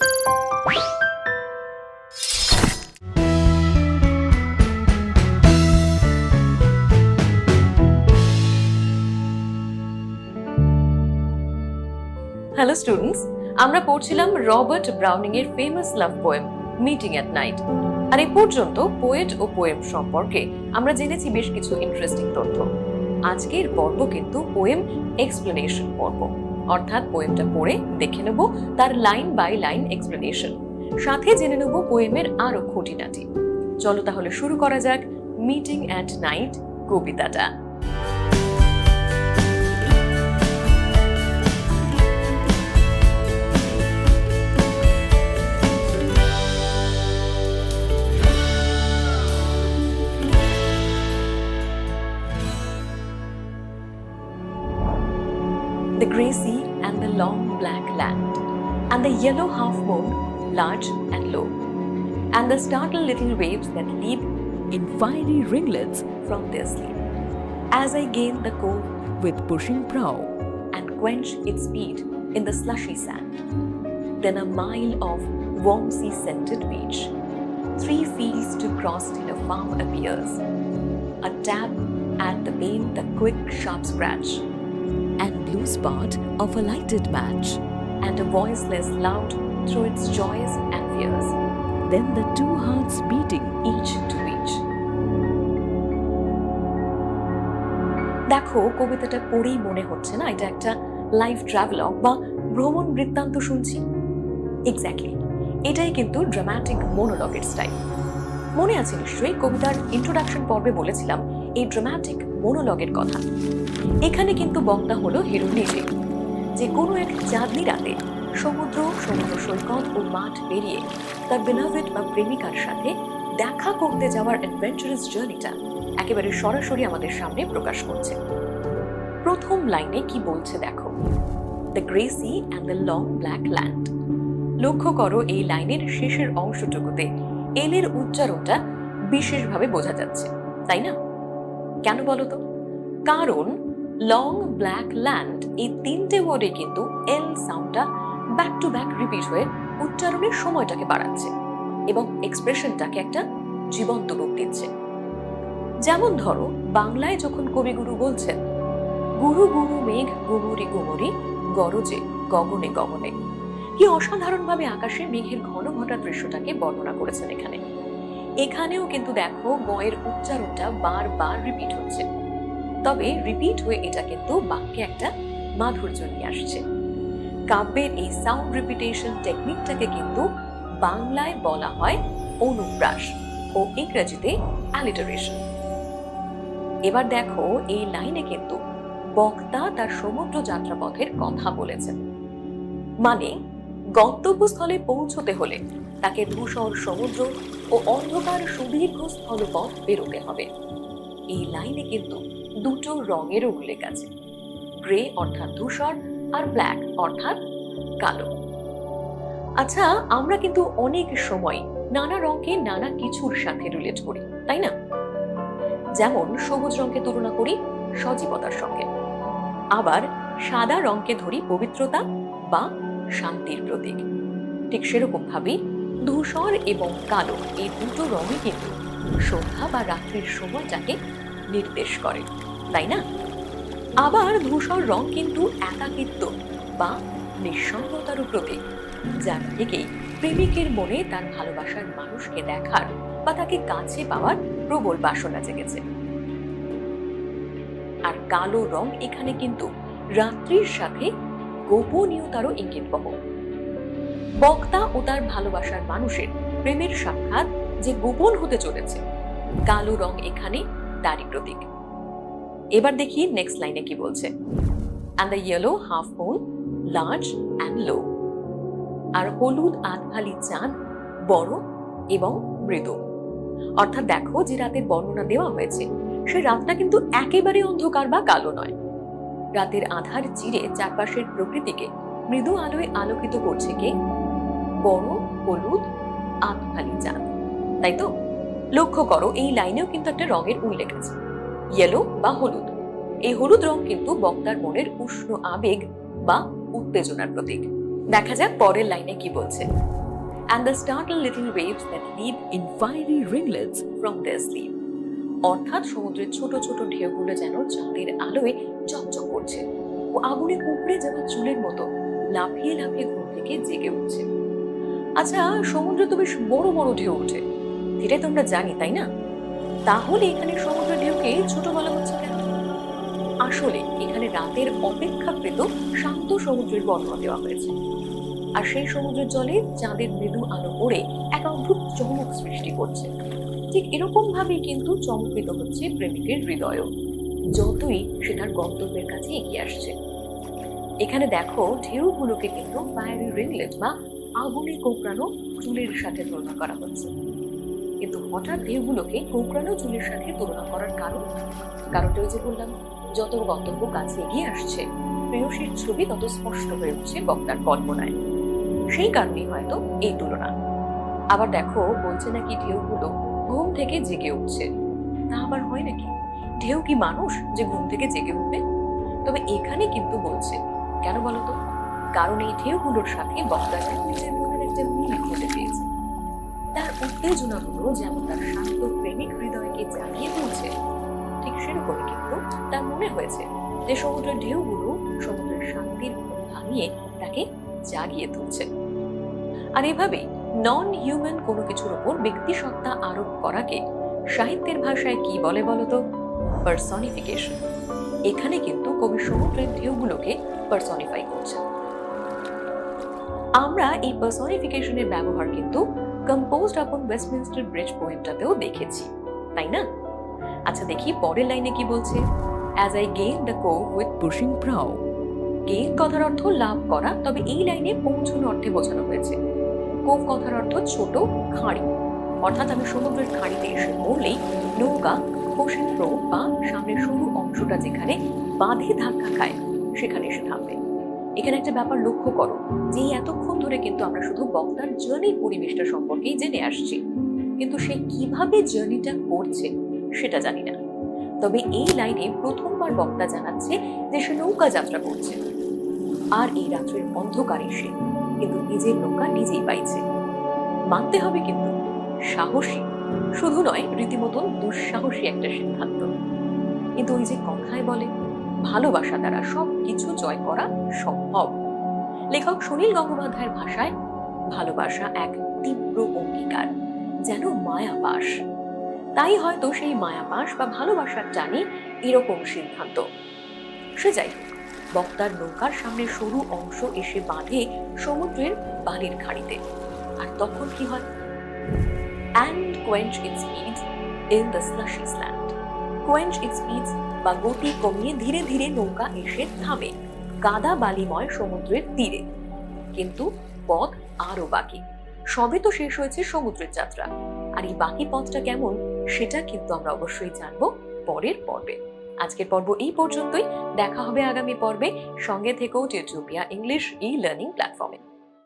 Hello students আমরা পড়ছিলাম Robert Browning এর famous love poem meeting at night আর এই পর্যন্ত পোয়েট ও পোয়েম সম্পর্কে আমরা জেনেছি বেশ কিছু ইন্টারেস্টিং তথ্য। আজকের পর্ব কিন্তু পোয়েম এক্সপ্লেনেশন পর্ব। অর্থাৎ পোয়েমটা পড়ে দেখে নেব তার লাইন বাই লাইন এক্সপ্লেনেশন সাথে জেনে নেব পোয়েমের আরও খুঁটিনাটি। চলো তাহলে শুরু করা যাক মিটিং অ্যাট নাইট কবিতাটা। Grey sea and the long black land, and the yellow half moon, large and low, and the startled little waves that leap in fiery ringlets from their sleep. As I gain the cove with pushing prow and quench its speed in the slushy sand, then a mile of warm sea scented beach, three fields to cross till a farm appears, a tap at the pane, the quick sharp scratch and blue spot of a lighted match, and a voice loud through its joys and fears. Then the two hearts beating each to each. দেখো কবিতাটা পড়েই মনে হচ্ছে না এটা একটা life travelogue বা ভ্রমণ বৃত্তান্ত শুনছি এক্স্যাক্টলি এটাই কিন্তু ড্রামাটিক মোনোলগের স্টাইল মনে আছে নিশ্চয়ই কবিতার ইন্ট্রোডাকশন পর্বে বলেছিলাম এই ড্রামাটিক মনোলগের কথা। এখানে কিন্তু বক্তা হলো হিরো নিজে। যে কোনো এক চাঁদনি রাতে সমুদ্র সমুদ্র সৈকত ও মাঠ পেরিয়ে তার বেনাভেট বা প্রেমিকার সাথে দেখা করতে যাওয়ার অ্যাডভেঞ্চারাস জার্নিটা একেবারে সরাসরি আমাদের সামনে প্রকাশ করছে। প্রথম লাইনে কি বলছে দেখো। The grey sea and the long black land লক্ষ্য করো এই লাইনের শেষের অংশটুকুতে এলের উচ্চারণটা বিশেষভাবে বোঝা যাচ্ছে, তাই না? কেন বলো তো? কারণ লং ব্ল্যাক ল্যান্ড এই তিনটে ওয়ার্ডে কিন্তু এল সাউন্ডটা ব্যাক টু ব্যাক রিপিট হয়ে উচ্চারণের সময়টাকে বাড়াচ্ছে এবং এক্সপ্রেশনটাকে একটা জীবন্ত রূপ দিচ্ছে। যেমন ধরো, বাংলায় যখন কবিগুরু বলছেন, গুরু গুরু মেঘ গুমুরি গুমুরি, গরজে গগনে গগনে। কি অসাধারণভাবে আকাশে মেঘের ঘন ঘটা দৃশ্যটাকে বর্ণনা করেছেন এখানে। এখানেও কিন্তু দেখো গয়ের উচ্চারণটা বারবার রিপিট হচ্ছে। তবে রিপিট হয়ে এটা কিন্তু বাক্যে একটা মাধুর্য নিয়ে আসছে। কাব্যের এই সাউন্ড রিপিটেশন টেকনিকটাকে কিন্তু বাংলায় বলা হয় অনুপ্রাস ও ইংরেজিতে অ্যালিটারেশন এবার দেখো এই লাইনে কিন্তু বক্তা তার সমুদ্র যাত্রাপথের কথা বলেছেন। মানে গন্তব্যস্থলে পৌঁছতে হলে তাকে ধূসর সমুদ্র ও অন্ধকার সুদীর্ঘ স্থলপথ পেরোতে হবে। এই লাইনে কিন্তু দুটো রঙের উল্লেখ আছে। গ্রে অর্থাৎ ধূসর আর ব্ল্যাক অর্থাৎ কালো। আচ্ছা আমরা কিন্তু অনেক সময় নানা রঙকে নানা কিছুর সাথে রিলেট করি, তাই না? যেমন সবুজ রঙকে তুলনা করি সজীবতার সঙ্গে। আবার সাদা রঙকে ধরি পবিত্রতা বা শান্তির প্রতীক। ঠিক সেরকম ভাবেই ধূসর এবং কালো এই দুটো রঙই কিন্তু সন্ধ্যা বা রাত্রির সময়টাকে নির্দেশ করে, তাই না? আবার ধূসর রং কিন্তু একাকিত্ব বা নিঃসঙ্গতারও প্রতীক যার থেকেই প্রেমিকের মনে তার ভালোবাসার মানুষকে দেখার বা তাকে কাছে পাওয়ার প্রবল বাসনা জেগেছে। আর কালো রং এখানে কিন্তু রাত্রির সাথে গোপনীয়তারও ইঙ্গিত বহ বক্তা ও তার ভালোবাসার মানুষের প্রেমের সাক্ষাৎ যে গোপন হতে চলেছে। কালো রং এখানে তারই প্রতীক। এবার দেখি নেক্সট লাইনে কি বলছে। And the yellow half moon large and low আর হলুদ আধভালি চাঁদ বড় এবং মৃদু অর্থাৎ দেখো যে রাতের বর্ণনা দেওয়া হয়েছে, সে রাতটা কিন্তু একেবারে অন্ধকার বা কালো নয়। রাতের আধার চিরে চারপাশের প্রকৃতিকে মৃদু আলোয় আলোকিত করছে কে? বড়, হলুদ আধভালি চাঁদ। তাই তো? লক্ষ্য করো, এই লাইনেও কিন্তু একটা রঙের উল্লেখ আছে। ইয়েলো বা হলুদ। এই হলুদ রং কিন্তু বক্তার মনের উষ্ণ আবেগ বা উত্তেজনার প্রতীক। দেখা যাক পরের লাইনে কি বলছে। And the startled little waves that leap in fiery ringlets from their sleep অর্থাৎ সমুদ্রের ছোট ছোট ঢেউগুলো যেন চাঁদের আলোয় চকচক করছে। ও আগুনে উপড়ে যাওয়া চুলের মতো লাফিয়ে লাফিয়ে ঘুম থেকে জেগে উঠছে। আচ্ছা সমুদ্রে তো বেশ বড় বড় ঢেউ ওঠে। এটাই তোমরা জানি, তাই না? তাহলে এখানে সমুদ্র ঢেউকে ছোট বলা হচ্ছে কেন? আসলে এখানে রাতের অপেক্ষাকৃত শান্ত সমুদ্রের বর্ণনা দেওয়া হয়েছে। আর সেই সমুদ্রের জলে চাঁদের মৃদু আলো পড়ে এক অদ্ভুত চমক সৃষ্টি করছে। ঠিক এরকম ভাবেই কিন্তু চমকিত হচ্ছে প্রেমিকের হৃদয়ও, যতই সে তার গন্তব্যের কাছে এগিয়ে আসছে। এখানে দেখো ঢেউগুলোকে কিন্তু ফায়ারি রিংলেট বা আগুনে কোঁকড়ানো চুলের সাথে তুলনা করা হচ্ছে। কিন্তু হঠাৎ ঢেউগুলোকে কোঁকড়ানো চুলের সাথে তুলনা করার কারণ? কারণটা ওই যে বললাম, যত গন্তব্য কাছে এগিয়ে আসছে, প্রেয়সীর ছবি তত স্পষ্ট হয়ে উঠছে বক্তার কল্পনায়। সেই কারণেই হয়তো এই তুলনা। আবার দেখো, বলছে নাকি ঢেউগুলো ঘুম থেকে জেগে উঠছে। তা আবার হয় নাকি? ঢেউ কি মানুষ যে ঘুম থেকে জেগে উঠবে? তবে এখানে কিন্তু বলছে। কেন বলতো কারণ এই ঢেউগুলোর সাথে বক্তা যেন নিজের তার উত্তেজনাগুলো যেমন তার শান্ত প্রেমিক হৃদয়কে জাগিয়ে তুলছে, ঠিক সেরকমই কিন্তু তার মনে হয়েছে যে সমুদ্রের ঢেউগুলো সমুদ্রের শান্তির ভাঙিয়ে তাকে জাগিয়ে তুলছে। আর এভাবেই নন হিউম্যান কোনো কিছুর ওপর ব্যক্তি সত্তা আরোপ করাকে সাহিত্যের ভাষায় কি বলে বলতো? পার্সনিফিকেশন এখানে কিন্তু কবি সমুদ্রের ঢেউগুলোকে পার্সনিফাই করছে আমরা এই পার্সনিফিকেশনের ব্যবহার কিন্তু কম্পোজড আপন ওয়েস্টমিনস্টার ব্রিজ পোয়েমটাতেও দেখেছি, তাই না? আচ্ছা দেখি পরের লাইনে কি বলছে? As I gain the cove with pushing prow gain কথার অর্থ লাভ করা, তবে এই লাইনে পৌঁছানো অর্থে বোঝানো হয়েছে। কোভ কথার অর্থ ছোট খাঁড়ি। অর্থাৎ আমি সমুদ্রের খাঁড়িতে এসে পড়লেই নৌকা কোষের প্রো বা সামনের সরু অংশটা যেখানে বাঁধে ধাক্কা খায়, সেখানে এসে থামবে। এখানে একটা ব্যাপার লক্ষ্য করো, যে এতক্ষণ ধরে কিন্তু আমরা শুধু বক্তার জার্নির পরিবেশটা সম্পর্কেই জেনে আসছি। কিন্তু সে কীভাবে জার্নিটা করছে, সেটা জানি না। তবে এই লাইনে প্রথমবার বক্তা জানাচ্ছে যে সে নৌকা যাত্রা করছে। আর এই রাত্রের অন্ধকারে সে কিন্তু নিজের নৌকা নিজেই পাইছে। মানতে হবে কিন্তু, সাহসী শুধু নয়, রীতিমতন দুঃসাহসী একটা সিদ্ধান্ত। কিন্তু ওই যে কথায় বলে ভালোবাসা দ্বারা সব কিছু জয় করা সম্ভব। লেখক সুনীল গঙ্গোপাধ্যায়ের ভাষায়, ভালোবাসা এক তীব্র অঙ্গীকার, যেন মায়াপাশ তাই হয়তো সেই মায়াপাশ বা ভালোবাসার টানে এরকম সিদ্ধান্ত। সে যাই বক্তার নৌকার সামনে সরু অংশ এসে বাঁধে সমুদ্রের বালির খাড়িতে। আর তখন কি হয়? And quench it speed in the slushy quench it বা গতি কমিয়ে ধীরে ধীরে নৌকা এসে থামে। কাদা বালিময় সমুদ্রের তীরে। কিন্তু পথ আরও বাকি। সবে তো শেষ হয়েছে সমুদ্রের যাত্রা। আর এই বাকি পথটা কেমন, সেটা কিন্তু আমরা অবশ্যই জানব পরের পর্বে। আজকের পর্ব এই পর্যন্তই। দেখা হবে আগামী পর্বে। সঙ্গে থেকেও টিউটোপিয়া ইংলিশ ই লার্নিং প্ল্যাটফর্মে।